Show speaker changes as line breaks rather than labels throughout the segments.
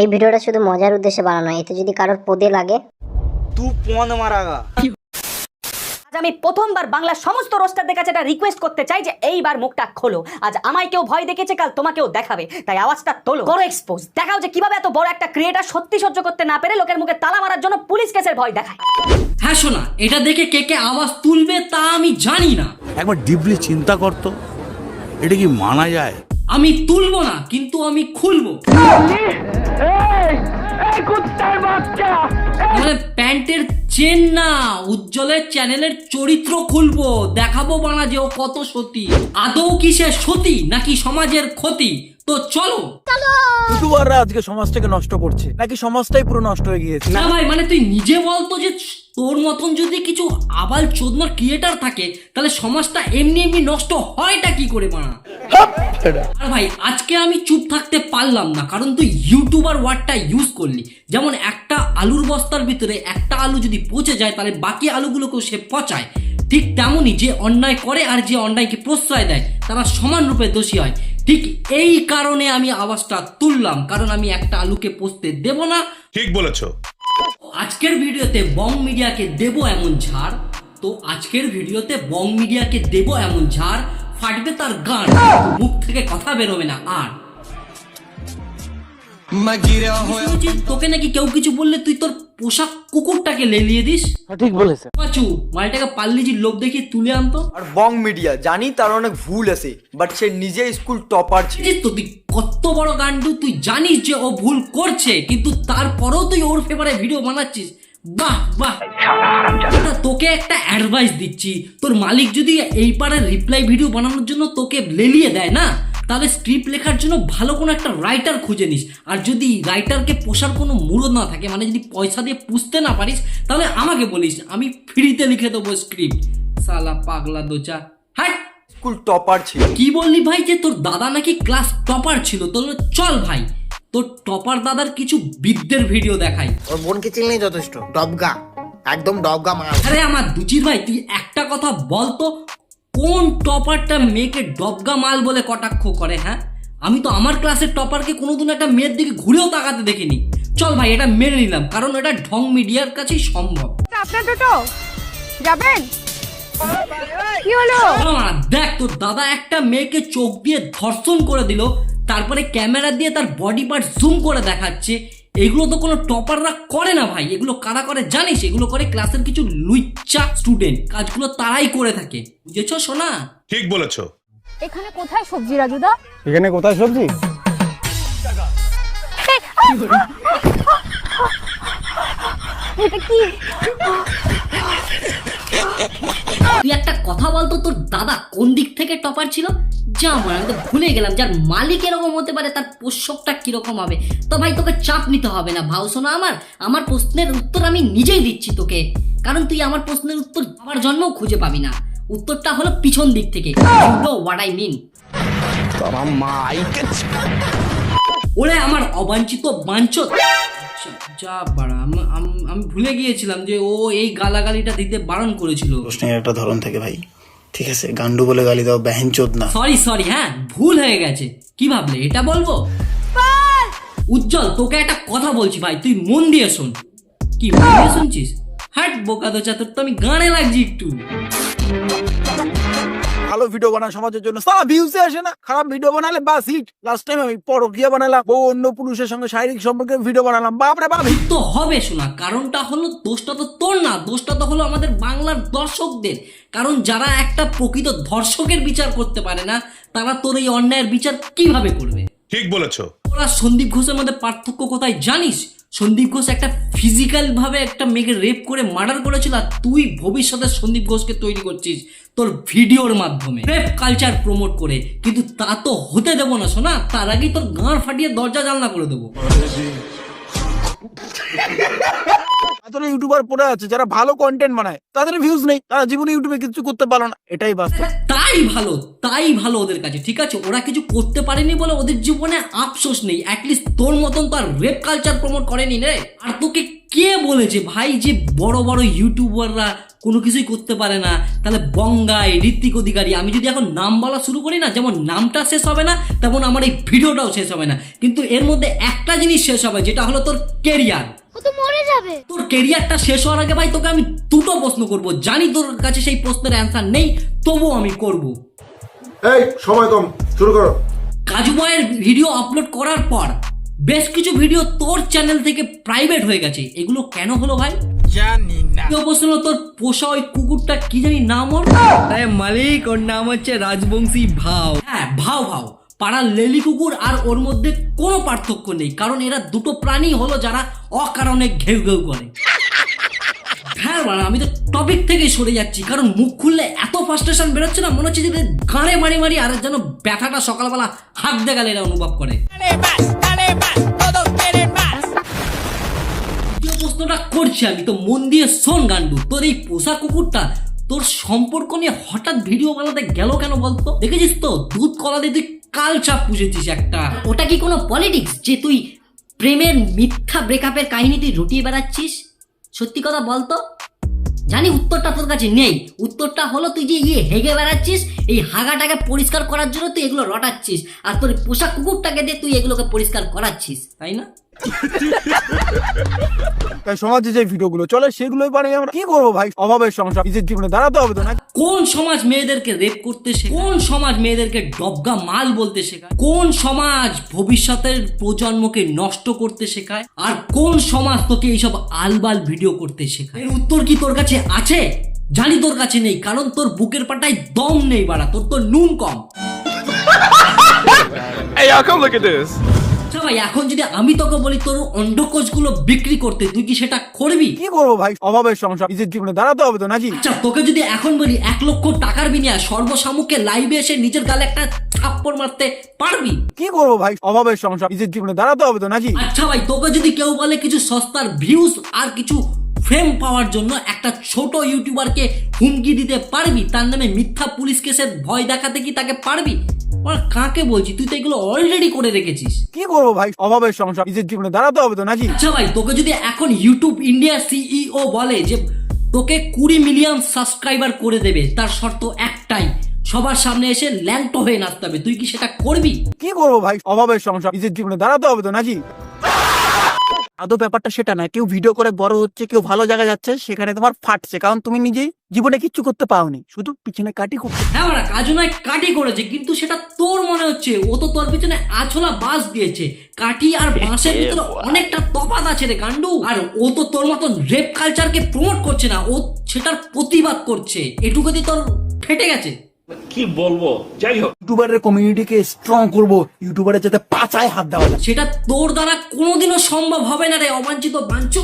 এই ভিডিওটা শুধু মজার উদ্দেশ্যে বানানো এতে যদি কারোর পদে লাগে।
আমি প্রথমবার বাংলা সমস্ত রোস্টারদের কাছে একটা রিকোয়েস্ট করতে চাই যে এইবার মুখটা খোলো। আজ আমায় কেউ ভয় দেখেছে কাল তোমাকেও দেখাবে। তাই আওয়াজটা তোলো। করো এক্সপোজ দেখাও যে কীভাবে এত বড় একটা ক্রিয়েটার সত্যি সহ্য করতে না পেরে লোকের মুখে তালা মারার জন্য পুলিশ কেসের ভয় দেখায়।
হ্যাঁ শোনা এটা দেখে কে কে আওয়াজ তুলবে তা আমি জানি না।
একবার ডিপলি চিন্তা করতো এটা কি মানা যায়?
আমি তুলবো না কিন্তু আমি খুলবো। মানে প্যান্টের চেন না উজ্জ্বলের চ্যানেলের চরিত্র খুলবো দেখাবো বানা যে ও কত সতী। আদৌ কি সে সতী নাকি সমাজের ক্ষতি? তো চলো।
ইউটিউবাররা আজকে সমাজটাকে নষ্ট করছে। নাকি সমাজটাই পুরো নষ্ট হয়ে গিয়েছে?
না ভাই মানে তুই নিজে বলতো যে তোর মতন যদি কিছু আবাল চোদনার ক্রিয়েটার থাকে তাহলে সমাজটা এমনি এমনি নষ্ট হয়টা কি করে বানা আর ভাই আজকে আমি চুপ থাকতে পারলাম না কারণ তুই ইউটিউবার ওয়ার্ডটা ইউজ করলি। যেমন একটা আলুর বস্তার ভিতরে একটা আলু যদি পচে যায় তাহলে বাকি আলুগুলোকেও সে পচায়। ঠিক তেমনই যে অন্যায় করে আর যে অন্যায়কে প্রশ্রয় দেয় তারা সমান রূপে দোষী হয়। ঠিক এই কারণে আমি আওয়াজটা তুললাম কারণ আমি একটা আলুকে পচতে দেব না।
ঠিক বলেছ।
আজকের ভিডিওতে বং মিডিয়াকে দেব এমন ঝাড় তো আজকের ভিডিওতে বং মিডিয়াকে দেব এমন ঝাড় ফাটবে তার গান মুখ থেকে কথা বেরোবে না আর। তোকে নাকি কেউ কিছু বললে তুই তোর পোশাক কুকুরটাকে লেলিয়ে দিস।
ঠিক বলেছে।
পাচু মালটাকে পাল্লি যে লোভ দেখিয়ে তুলে আনতো।
আর বং মিডিয়া জানি তার অনেক ভুল আছে বাট সে নিজে স্কুল টপার ছিল।
তো তুই কত বড় গান্ডু তুই জানিস যে ও ভুল করছে কিন্তু তারপরেও তুই ওর ফেভারে ভিডিও বানাচ্ছিস। বাহ বাহ। তোকে একটা অ্যাডভাইস দিচ্ছি তোর মালিক যদি এই পাড়ার রিপ্লাই ভিডিও বানানোর জন্য তোকে লেলিয়ে দেয় না তাহলে স্ক্রিপ্ট লেখার জন্য ভালো কোনো একটা রাইটার খুঁজে নিস। আর যদি রাইটারকে পোষার কোনো মূলত না থাকে মানে যদি পয়সা দিয়ে পুষতে না পারিস তাহলে আমাকে বলিস আমি ফ্রিতে লিখে দেবো স্ক্রিপ্ট সালা পাগলা দোচা। হ্যাঁ
স্কুল টপার ছিল।
কি বললি ভাই যে তোর দাদা নাকি ক্লাস টপার ছিল? তোর চল ভাই তোর টপার দাদার কিছু বিদ্যের ভিডিও দেখাই।
ওর বোনকে চিনলেই যথেষ্ট? ডবগা একদম ডবগা মাল
আরে আমার দুচির ভাই তুই একটা কথা বল তো কোন টপারটা মেয়েকে ডবগা মাল বলে কটাক্ষ করে হ্যাঁ? আমি তো আমার ক্লাসের টপারকে কোনোদিন একটা মেয়ের দিকে ঘুরেও তাকাতে দেখিনি। চল ভাই এটা মেনে নিলাম কারণ এটা ঢং মিডিয়ার কাছেই সম্ভব।
আপনার টোটো যাবেন? কি হলো?
দেখ তোর দাদা একটা মেয়েকে চোখ দিয়ে ধর্ষণ করে দিল তারপরে ক্যামেরা দিয়ে তার বডি পার্ট জুম করে দেখাচ্ছে এগুলো তো কোনো টপাররা করে না ভাই। এগুলো কারা করে জানিস? এগুলো করে ক্লাসের কিছু লুইচা স্টুডেন্ট কাজগুলো তারাই করে থাকে। বুঝেছ শোনা
ঠিক বলেছ।
এখানে কোথায় সবজি রাজুদা?
এখানে কোথায় সবজি?
এটা কি?
তুই একটা কথা বলতো তোর দাদা কোন দিক থেকে টপার ছিল? যা আমার আমি তো ভুলে গেলাম যার মালিক এরকম হতে পারে তার কীরকম হবে? তো ভাই তোকে চাপ নিতে হবে না আমার আমার প্রশ্নের উত্তর আমি নিজেই দিচ্ছি তোকে। কারণ তুই আমার প্রশ্নের উত্তর আমার জন্মও খুঁজে পাবি না। উত্তরটা হলো পিছন দিক থেকে। হোয়াট আই মিন ওরে আমার অবাঞ্ছিত বাঞ্ছত যা বাড়া আম- ভুলে গিয়েছিলাম যে ও এই গালাগালিটা দিতে বারণ করেছিল।
প্রশ্নের একটা ধরন থেকে ভাই। ঠিক আছে গান্ডু বলে গালি দাও ব্যাহেন চোদ না।
সরি সরি হ্যাঁ ভুল হয়ে গেছে। কি ভাবলে এটা বলব? উজ্জ্বল তোকে একটা কথা বলছি ভাই তুই মন দিয়ে শোন। কি মন দিয়ে শুনছিস? হাট বোকা দোচা তোর তো আমি গানে লাগছি একটু।
ভালো ভিডিও বানা সমাজের জন্য। সারা ভিউসে আসে না। খারাপ ভিডিও বানালে বাস হিট লাস্ট টাইম আমি পরকিয়া বানালাম বউ অন্য পুরুষের সঙ্গে শারীরিক সম্পর্কে ভিডিও বানালাম। বাপরে বাপ hit।
তো হবে শোনা কারণটা হলো দোষটা তো তোর না দোষটা তো হলো আমাদের বাংলার দর্শকদের। কারণ যারা একটা প্রকৃত ধর্ষকের বিচার করতে পারে না তারা তোর এই অন্যায়ের বিচার কীভাবে করবে?
ঠিক বলেছ।
ওরা সন্দীপ ঘোষের মধ্যে পার্থক্য কোথায় জানিস? সন্দীপ ঘোষ একটা ফিজিক্যাল ভাবে একটা মেয়েকে রেপ করে মার্ডার করেছিল আর তুই ভবিষ্যতে সন্দীপ ঘোষকে তৈরি করছিস তোর ভিডিওর মাধ্যমে। রেপ কালচার প্রমোট করে। কিন্তু তা তো হতে দেবো না শোনা তার আগেই তোর গাঁড় ফাটিয়ে দরজা জানলা করে দেবো।
এত ইউটিউবার পড়ে আছে, যারা ভালো কন্টেন্ট বানায়, তাদের ভিউজ নেই। তারা জীবনে ইউটিউবে কিছু করতে পারল না। এটাই বাস্তব।
তাই ভালো তাই ভালো ওদের কাছে ঠিক আছে? ওরা কিছু করতে পারেনি বলে ওদের জীবনে আফসোস নেই। অ্যাটলিস্ট তোর মতন তো আর রেপ কালচার প্রমোট করেনি রে। আর তোকে কে বলেছে ভাই যে বড় বড় ইউটিউবাররা কোনো কিছুই করতে পারে না? তাহলে বঙ্গাই ঋত্বিক অধিকারী আমি যদি এখন নাম বলা শুরু করি না যেমন নামটা শেষ হবে না তেমন আমার এই ভিডিওটাও শেষ হবে না। কিন্তু এর মধ্যে একটা জিনিস শেষ হবে যেটা হলো তোর কেরিয়ার
ও তো মরে যাবে।
তোর কেরিয়ারটা শেষ হওয়ার আগে ভাই তোকে আমি দুটো প্রশ্ন করব। জানি তোর কাছে সেই প্রশ্নের অ্যান্সার নেই তবুও আমি করব।
এই সময় কম শুরু করো।
কাজু বয়ের ভিডিও আপলোড করার পর বেশ কিছু ভিডিও তোর চ্যানেল থেকে প্রাইভেট হয়ে গেছে। এগুলো কেন হলো ভাই?
জানি না।
কেউ প্রশ্ন তোর পোষা ওই কুকুরটা কি জানি নাম ওর? মালিক ওর নাম হচ্ছে রাজবংশী ভাও। হ্যাঁ ভাও ভাও। পাড়ার লেলি কুকুর আর ওর মধ্যে কোনো পার্থক্য নেই কারণ এরা দুটো প্রাণী হলো যারা অকারণে ঘেউ ঘেউ করে। হ্যাঁ বাড়া, আমি তো টপিক থেকেই সরে যাচ্ছি কারণ মুখ খুললে এত ফার্স্টেশন বেরোচ্ছে না মনে হচ্ছে যে গাঁড়ে মারি মারি আর যেন ব্যথাটা সকালবেলা হাত দেখালে এরা অনুভব করে। প্রশ্নটা করছি আমি তো মন দিয়ে শোন গান্ডু তোর এই পোষা কুকুরটা তোর সম্পর্ক নিয়ে হঠাৎ ভিডিও বানাতে গেল কেন বলতো? দেখেছিস তো দুধ কলা দিয়ে তুই কাল চাপ পুষেছিস একটা।
ওটা কি কোনো পলিটিক্স যে তুই প্রেমের মিথ্যা ব্রেকআপের কাহিনী তুই রুটিয়ে বেড়াচ্ছিস? সত্যি কথা বলতো? জানি উত্তরটা তোর কাছে নেই। উত্তরটা হলো তুই যে ইয়ে হেগে বেড়াচ্ছিস, এই হাগাটাকে পরিষ্কার করার জন্য তুই এগুলো রটাচ্ছিস। আর তোর পোষা কুকুরটাকে দিয়ে তুই এগুলোকে পরিষ্কার করাচ্ছিস, তাই না?
তাই সমাজে যে ভিডিওগুলো চলে সেগুলোই বানাই আমরা কি করব ভাই? অভাবের সংসার নিজের জীবনে দাঁড়াতে হবে তো না
কোন সমাজ মেয়েদেরকে রেপ করতে শেখায়? কোন সমাজ মেয়েদেরকে ডবগা মাল বলতে শেখায়? কোন সমাজ ভবিষ্যতের প্রজন্মকে নষ্ট করতে শেখায়? আর কোন সমাজ তোকে এইসব আলবাল ভিডিও করতে শেখায়? এর উত্তর কি তোর কাছে আছে? জানি তোর কাছে নেই কারণ তোর বুকের পাটায় দম নেই বাড়া তোর তো নুন কম। আচ্ছা ভাই এখন যদি আমি তোকে বলি তোর অন্ডকোষগুলো বিক্রি করতে তুই কি সেটা করবি?
কি করব ভাই? অভাবের সংসার। নিজের জীবনে দাঁড়াতে হবে তো নাকি?
আচ্ছা তোকে যদি এখন বলি এক লক্ষ টাকার বিনিময়ে সর্বসামুখে লাইভে এসে নিজের গালে একটা থাপ্পড় মারতে পারবি?
কি করব ভাই? অভাবের সংসার। নিজের জীবনে দাঁড়াতে হবে তো নাকি?
আচ্ছা ভাই তোকে যদি কেউ বলে কিছু সস্তার ভিউজ আর কিছু ফেম পাওয়ার জন্য একটা ছোট ইউটিউবারকে হুমকি দিতে পারবি? তার নামে মিথ্যা পুলিশ কেসের ভয় দেখাতে কি তাকে পারবি? ওরা কাকে বলছি? তুই তো এগুলো অলরেডি করে রেখেছিস।
কি করব ভাই? অভাবের সংসার নিজের জীবনে দাঁড়াতে হবে তো নাকি?
আচ্ছা ভাই তোকে যদি এখন ইউটিউব ইন্ডিয়ার সিইও বলে যে তোকে কুড়ি মিলিয়ন সাবস্ক্রাইবার করে দেবে তার শর্ত একটাই সবার সামনে এসে ল্যাংটো হয়ে নাচতে হবে। তুই কি সেটা করবি?
কি করব ভাই? অভাবের সংসার নিজের জীবনে দাঁড়াতে হবে তো নাকি? আদৌ ব্যাপারটা সেটা না কেউ ভিডিও করে বড় হচ্ছে কেউ ভালো জায়গায় যাচ্ছে সেখানে তোমার ফাটছে। কারণ তুমি নিজেই জীবনে কিচ্ছু করতে পাওনি শুধু পিছনে কাটি করতে।
হ্যাঁ ওরা কাজু নয় কাটি করেছে। কিন্তু সেটা তোর মনে হচ্ছে। ও তো তোর পিছনে আছলা বাঁশ দিয়েছে। কাঠি আর বাঁশের ভিতরে অনেকটা তফাৎ আছে রে গান্ডু আর ও তো তোর মতন রেপ কালচারকে প্রমোট করছে না। ও সেটার প্রতিবাদ করছে। এটুকুতে তোর ফেটে গেছে।
ইউটিউবারের কমিউনিটিকে স্ট্রং করব। ইউটিউবারের যাতে পাচায় হাত দেওয়া যায়।
সেটা তোর দ্বারা কোনোদিনও সম্ভব হবে না রে অবাঞ্ছিত বাঞ্চ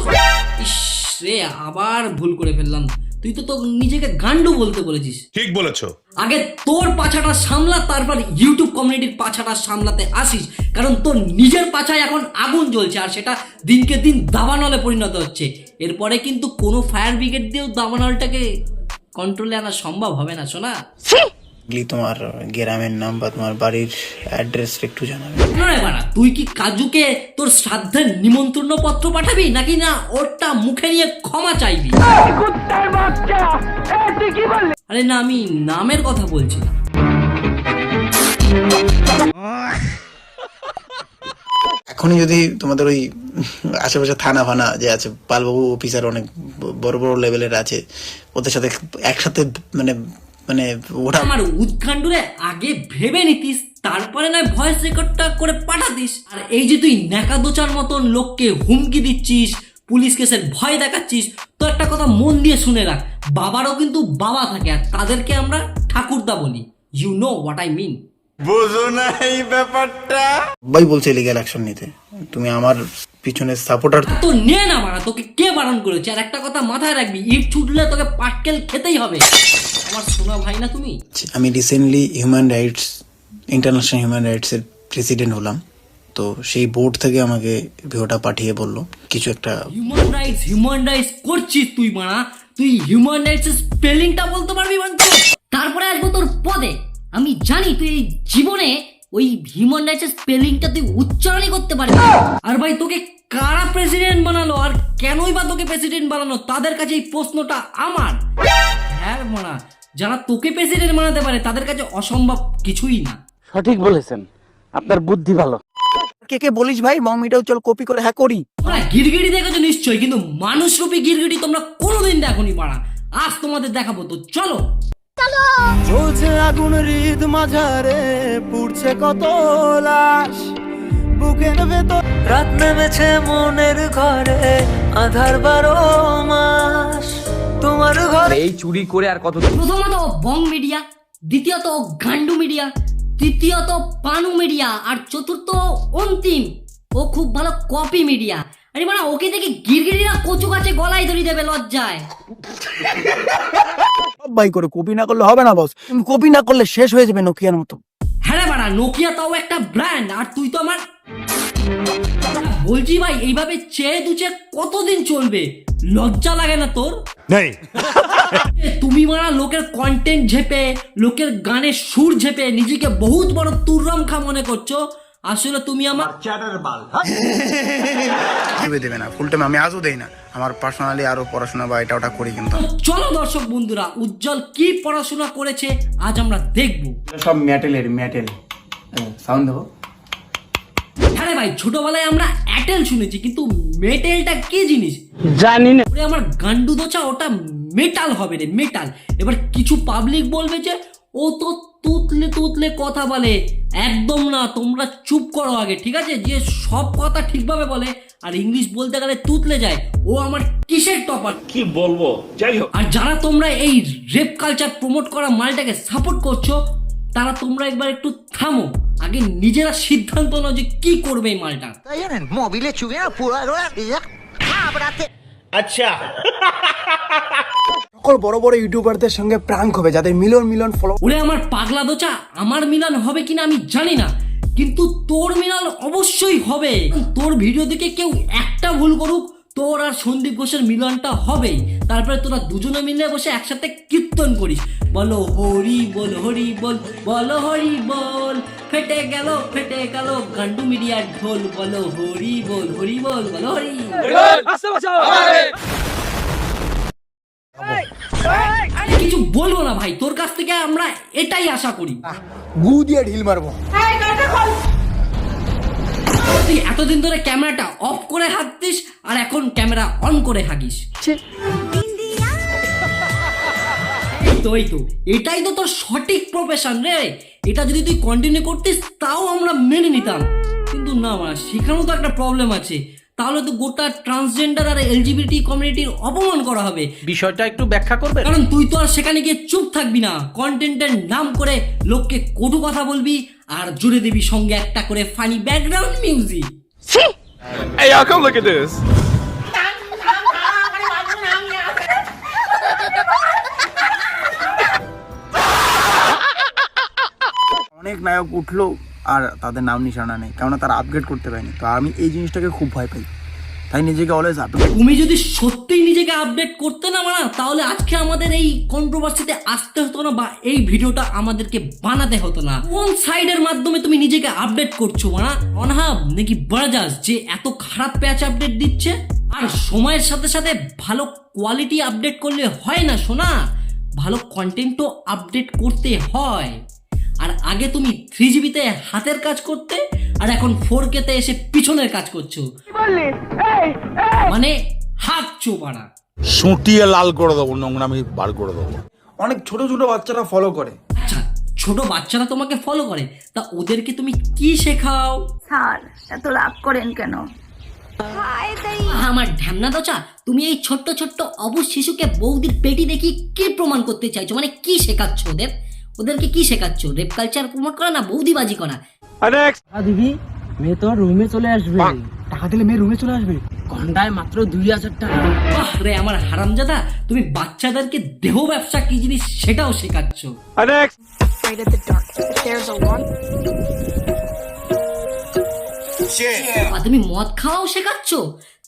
ইস রে আবার ভুল করে ফেললাম। তুই তো তোর নিজেকে গান্ডু বলতে বলেছিস।
ঠিক বলেছ।
আগে তোর পাছাটা সামলা তারপর ইউটিউব কমিউনিটির পাছাটা সামলাতে আসিস। কারণ তোর নিজের পাছায় এখন আগুন জ্বলছে আর সেটা দিনকে দিন দাবানলে পরিণত হচ্ছে। এরপরে কিন্তু কোনো ফায়ার ব্রিগেড দিয়েও দাবানলটাকে কন্ট্রোলে আনা সম্ভব হবে না শোনা
এগুলি তোমার গ্রামের নাম বা তোমার বাড়ির অ্যাড্রেস একটু জানাবে।
না তুই কি কাজুকে তোর শ্রাদ্ধের নিমন্ত্রণ পত্র পাঠাবি নাকি না ওরটা মুখে নিয়ে ক্ষমা চাইবি? আরে না আমি নামের কথা বলছি না
এখনই যদি তোমাদের ওই আশেপাশে থানা ফানা যে আছে, পালবাবু অফিসার অনেক বড় বড় লেভেলের আছে, ওদের সাথে একসাথে মানে মানে ওটা
আমার উৎকাণ্ডরে আগে ভেবে নিতিস, তারপরে না ভয়েস রেকর্ডটা করে পাঠাতিস। আর এই যে তুই ন্যাকা দোচার মতন লোককে হুমকি দিচ্ছিস, পুলিশ কেসের ভয় দেখাচ্ছিস, তো একটা কথা মন দিয়ে শুনে রাখ, বাবারও কিন্তু বাবা থাকে, আর তাদেরকে আমরা ঠাকুরদা বলি। You know what I mean
সবাই বলছে লিগ্যাল অ্যাকশন নিতে। তুমি আমার পিছনে সাপোর্টার
তো নে না মারা তোকে কে বারণ করেছে? আর একটা কথা মাথায় রাখবি ইট ছুটলে তোকে পাটকেল খেতেই হবে। আমার শোনা ভাই না তুমি?
আমি recently human rights international human রাইটসের president হলাম। তো সেই বোর্ড থেকে আমাকে ভিডিওটা পাঠিয়ে বলল। কিছু একটা
হিউম্যান রাইটস হিউম্যান রাইটস করছিস তুই মারা। তুই হিউম্যান রাইটস স্পেলিংটা বলতে পারবি বাঞ্চো তারপরে আসব তোর পদে। আমি জানি তুই এই জীবনে ওই হিউম্যান রাইটস স্পেলিংটা তুই উচ্চারণই করতে পারবি আর ভাই তোকে কারা প্রেসিডেন্ট বানালো আর কেনই বা তোকে প্রেসিডেন্ট বানানো? তাদের কাছে এই প্রশ্নটা আমার। হ্যাঁ মানা যারা তোকে প্রেসিডেন্ট বানাতে পারে তাদের কাছে অসম্ভব কিছুই না।
সঠিক বলেছেন। আপনার বুদ্ধি ভালো। কে কে বলিস ভাই মমিটাও চল কপি করে হ্যাঁ করি।
তোমরা গিরগিটি দেখেছ নিশ্চয়ই কিন্তু মানুষরূপী গিরগিটি তোমরা কোনোদিন দেখোনি পাড়া। আজ তোমাদের দেখাবো তো চলো।
চলছে আগুন হৃদ মাঝারে পুড়ছে কত লাশ। বুকের ভেতর রাত নেমেছে মনের ঘরে আধার বারো মাস। তোমার ঘরে
এই চুরি করে আর কত
প্রথমত বং মিডিয়া দ্বিতীয়ত গান্ডু মিডিয়া তৃতীয়ত পানু মিডিয়া আর চতুর্থ অন্তিম ও খুব ভালো কপি মিডিয়া। আরে মানে ওকে দেখে গিরগিরিরা কচু গাছে গলায় ধরি দেবে লজ্জায়।
বাই করে কপি না করলে হবে না বস কপি না করলে শেষ হয়ে যাবে নোকিয়ার মতো।
হ্যাঁ বাড়া নোকিয়া তাও একটা ব্র্যান্ড আর তুই তো আমার বলছি ভাই এইভাবে চেয়ে দুচে কতদিন চলবে? লজ্জা লাগে না তোর?
নেই।
তুমি মারা লোকের কন্টেন্ট ঝেপে লোকের গানের সুর ঝেপে নিজেকে বহুত বড় তুর্রম খা মনে করছ। আসলে তুমি আমার
ভেবে দেবে না? ফুল টাইম আমি আজও দেই না। আমার পার্সোনালি আরও পড়াশোনা বা এটা ওটা করি কিন্তু।
চলো দর্শক বন্ধুরা উজ্জ্বল কি পড়াশোনা করেছে আজ আমরা দেখব।
সব ম্যাটেলের ম্যাটেল সাউন্ড দেবো?
হ্যাঁ রে ভাই ছোটবেলায় আমরা অ্যাটেল শুনেছি কিন্তু মেটেলটা কি জিনিস?
জানি না।
ওরে আমার গান্ডু দোচা ওটা মেটাল হবে রে মেটাল এবার কিছু পাবলিক বলবে যে ও তো তুতলে তুতলে কথা বলে। একদম না তোমরা চুপ করো আগে ঠিক আছে? যে সব কথা ঠিকভাবে বলে আর ইংলিশ বলতে গেলে তুতলে যায় ও আমার কিসের টপার?
কি বলব? যাই হোক।
আর যারা তোমরা এই রেপ কালচার প্রমোট করা মালটাকে সাপোর্ট করছ তারা তোমরা একবার একটু থামো। আগে নিজেরা সিদ্ধান্ত নাও যে কি করবে এই মালটা।
সকল বড় বড় ইউটিউবারদের সঙ্গে প্রাঙ্ক হবে যাদের মিলন মিলন ফলো
ওরে আমার পাগলা দোচা আমার মিলন হবে কিনা আমি জানি না কিন্তু তোর মিলন অবশ্যই হবে। তোর ভিডিও দেখে কেউ একটা ভুল করুক তোর আর সন্দীপ ঘোষের মিলনটা হবেই। তারপরে তোরা দুজনে মিলে বসে একসাথে কীর্তন করিস। বলো হরি বল হরি বল বলো হরি বল। ফেটে গেল ফেটে গেল গান্ডু মিডিয়ার ঢোল। বলো হরি বল হরি বল বলো হরি। আরে। কিছু বলব না ভাই তোর কাছ থেকে আমরা এটাই আশা করি।
গু দিয়ে ঢিল মারবো।
তুই এতদিন ধরে ক্যামেরাটা অফ করে হাঁকতিস আর এখন ক্যামেরা অন করে হাঁকিস। তো এই তো। এটাই তো তোর সঠিক প্রফেশন রে। এটা যদি তুই কন্টিনিউ করতিস তাও আমরা মেনে নিতাম। কিন্তু না মা সেখানেও তো একটা প্রবলেম আছে। তাহলে তো গোটা ট্রান্সজেন্ডার আর এলজিবিটি কমিউনিটির অপমান করা হবে।
বিষয়টা একটু ব্যাখ্যা করবে
কারণ তুই তো আর সেখানে গিয়ে চুপ থাকবি না। কন্টেন্টের নাম করে লোককে কটু কথা বলবি আর জুড়ে দিবি সঙ্গে একটা করে funny background music
Hey, y'all, come look at this.
অনেক নায়ক উঠল আর তাদের নাম নিশানা নেই, কেননা তারা আপগ্রেড করতে পারেনি। তো আমি এই জিনিসটাকে খুব ভয় পাই। তাই নিজেকে অলওয়েজ আপগ্রেড
তুমি যদি সত্যিই নিজেকে আপডেট করতে না মানা, তাহলে আজকে আমাদের এই কন্ট্রোভার্সিতে আসতে হতো না বা এই ভিডিওটা আমাদেরকে বানাতে হতো না। কোন সাইডের মাধ্যমে তুমি নিজেকে আপডেট করছ মানা? অনহাব, নাকি বাজাজ যে এত খারাপ প্যাচ আপডেট দিচ্ছে? আর সময়ের সাথে সাথে ভালো কোয়ালিটি আপডেট করলে হয় না শোনা ভালো কন্টেন্টও আপডেট করতে হয়। আর আগে তুমি থ্রি জিবিতে হাতের কাজ করতে আর এখন ফোর কেতে এসে পিছনের কাজ করছ। মানে হাত বাড়া
সুটিয়ে লাল করে দেবো নোংরামি বার করে দেবো।
অনেক ছোট ছোট বাচ্চারা ফলো করে।
আচ্ছা ছোট বাচ্চারা তোমাকে ফলো করে? তা ওদেরকে তুমি কি শেখাও?
স্যার এত রাগ করেন কেন?
আমার ঢ্যামনা দচা তুমি এই ছোট্ট ছোট্ট অবুজ শিশুকে বৌদির পেটি দেখি কি প্রমাণ করতে চাইছো? মানে কি শেখাচ্ছ ওদের? ওদেরকে কি শেখাচ্ছ? রেপ কালচার প্রমোট করা না বৌদিবাজি করা?
দিদি মেয়ে তো রুমে চলে আসবে। টাকা দিলে মেয়ে রুমে চলে আসবে। ঘন্টায় মাত্র দুই হাজার টাকা।
বাহ রে আমার হারামজাদা তুমি বাচ্চাদেরকে দেহ ব্যবসা কি জিনিস সেটাও শেখাচ্ছ। তুমি মদ খাওয়াও শেখাচ্ছ?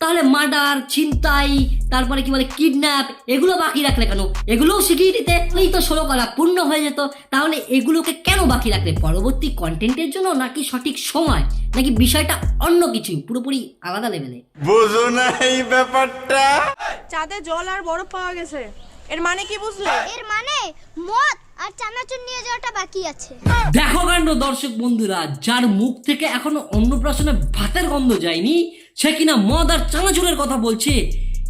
তাহলে মার্ডার ছিনতাই তারপরে কি বলে কিডন্যাপ এগুলো বাকি রাখলে কেন? এগুলোও শিখিয়ে দিতে এই তো ষোলো করা পূর্ণ হয়ে যেত। তাহলে এগুলোকে কেন বাকি রাখলে? পরবর্তী কন্টেন্টের জন্য নাকি সঠিক সময়? নাকি বিষয়টা অন্য কিছু পুরোপুরি আলাদা লেভেলে
চাঁদে জল আর বরফ পাওয়া গেছে। এর মানে কি বুঝলে?
এর মানে মদ আর চানাচুর নিয়ে যাওয়াটা বাকি আছে।
দেখো কাণ্ড দর্শক বন্ধুরা যার মুখ থেকে এখনও অন্নপ্রাশনে ভাতের গন্ধ যায়নি সে কিনা মদ আর চানাচুরের কথা বলছে।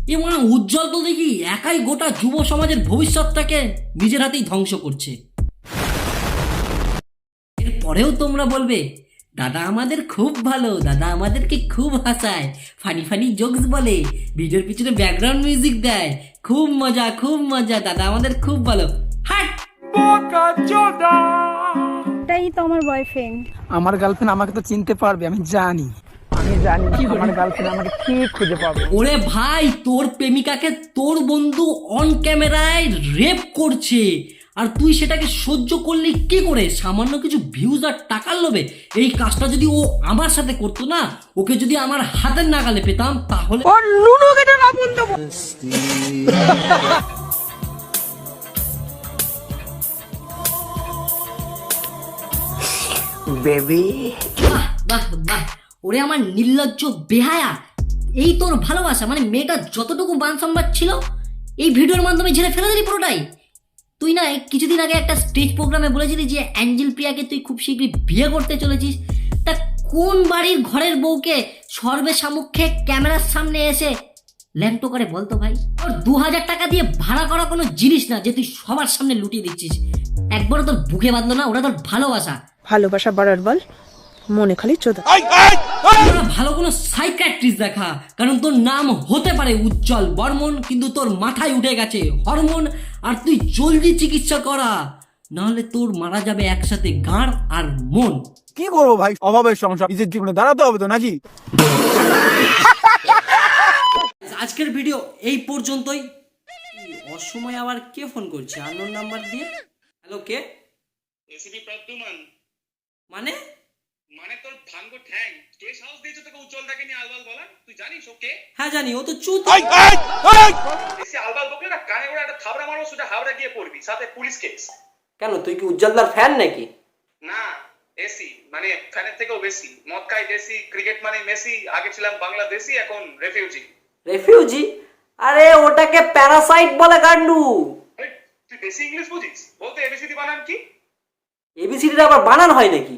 এ মানে উজ্জ্বল তো দেখি একাই গোটা যুব সমাজের ভবিষ্যৎটাকে নিজের হাতেই ধ্বংস করছে। এরপরেও তোমরা বলবে দাদা আমাদের খুব ভালো দাদা আমাদেরকে খুব হাসায় ফানি ফানি জোকস বলে ভিডিওর পিছনে ব্যাকগ্রাউন্ড মিউজিক দেয় খুব মজা খুব মজা দাদা আমাদের খুব ভালো। হাট!
এটাই তো আমার বয়ফ্রেন্ড
আমার গার্লফ্রেন্ড আমাকে তো চিনতে পারবে আমি জানি। আমি জানি আমার গার্লফ্রেন্ড আমাকে ঠিক খুঁজে পাবে।
ওরে ভাই তোর প্রেমিকাকে তোর বন্ধু অন ক্যামেরায় রেপ করছে। আর তুই সেটাকে সহ্য করলি কি করে? সামান্য কিছু ভিউজ আর টাকার লোভে। এই কাজটা যদি ও আমার সাথে করতো না ওকে যদি আমার হাতের নাগালে পেতাম তাহলে বাহ বাহ বাহ। ওরে আমার নির্লজ্জ বেহায়া। এই তোর ভালোবাসা মানে মেয়েটা যতটুকু মান সম্মান ছিল, এই ভিডিওর মাধ্যমে ঝেড়ে ফেলে দিলি পুরোটাই। তুই না কিছুদিন আগে একটা স্টেজ প্রোগ্রামে বলেছিলি যে, অ্যাঞ্জেল প্রিয়াকে তুই খুব শীঘ্রই বিয়ে করতে চলেছিস। তা কোন বাড়ির ঘরের বউকে সর্বে সামুখে ক্যামেরার সামনে এসে ল্যাংটো করে বলতো ভাই? ওর দু হাজার টাকা দিয়ে ভাড়া করা কোনো জিনিস না যে তুই সবার সামনে লুটিয়ে দিচ্ছিস। একবারও তোর বুকে বাঁধলো না ওরা তোর ভালোবাসা।
ভালোবাসা বাড়ার বল। মনে খালি চোদা।
ভালো কোনো সাইকাট্রিস্ট দেখা কারণ তোর নাম হতে পারে উজ্জ্বল বর্মন কিন্তু তোর মাথায় উঠে গেছে হরমোন আর তুই জলদি চিকিৎসা করা। নাহলে তোর মারা যাবে একসাথে গাঁড় আর মন।
কি করব ভাই? অভাবের সংসার নিজের জীবনে দাঁড়াতে হবে তো নাকি?
আজকের ভিডিও এই পর্যন্তই। অসময় আবার কে ফোন করছে? আননোন নাম্বার দিয়ে? হ্যালো কে?
এসিপি প্রদ্যুমান
মানে?
মানে তোর ভাঙ্গ ঠ্যাং। কেস হাউস দিয়েছে তোকে উজ্জ্বল দাকে নিয়ে আলবাল বলা তুই জানিস ওকে?
হ্যাঁ জানি ও তো চুত।
আলবাল বকলে না কানে ওরা একটা থাবড়া মারো সোজা হাওড়া গিয়ে পড়বি সাথে পুলিশ কেস
কেন তুই কি উজ্জ্বলদার ফ্যান নাকি?
না এসি মানে ফ্যানের থেকেও বেশি। মদ খাই দেশি ক্রিকেট মানে মেসি আগে ছিলাম বাংলাদেশি এখন রেফিউজি
রেফিউজি আরে ওটাকে প্যারাসাইট বলে গান্ডু।
তুই বেশি ইংলিশ বুঝিস? বলতে এবিসিডি বানান কি?
এবিসিডিটা আবার বানান হয় নাকি?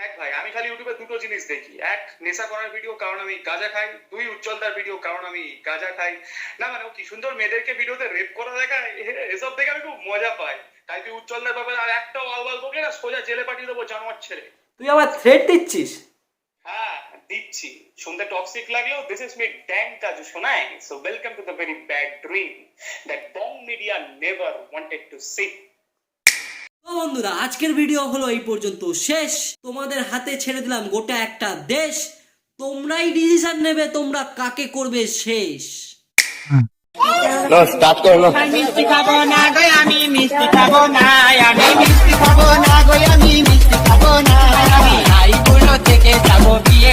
দেখ ভাই আমি খালি ইউটিউবে দুটো জিনিস দেখি। এক নেশা করার ভিডিও কারণ আমি গাঁজা খাই। দুই উজ্জ্বলদার ভিডিও কারণ আমি গাঁজা খাই। না মানে কি সুন্দর মেয়েদেরকে ভিডিওতে রেপ করা দেখায়? এসব দেখে আমি খুব মজা পাই। তাই তুই উজ্জ্বলদার ব্যাপারে আর একটাও আলবাল বকলে না সোজা জেলে পাঠিয়ে দেবো জানোয়ার ছেড়ে
তুই আবার থ্রেট দিচ্ছিস?
হ্যাঁ দিচ্ছি। শুনতে টক্সিক লাগলেও দিস ইজ মি ড্যাং কাজু শোনায়? So welcome to the very bad dream that Bong media never wanted to see
বন্ধুরা আজকের ভিডিও হলো এই পর্যন্ত শেষ। তোমাদের হাতে ছেড়ে দিলাম গোটা একটা দেশ। তোমরাই ডিসিশন নেবে তোমরা কাকে করবে শেষ।
না না। আমি মিষ্টি থেকে যাব বিয়ে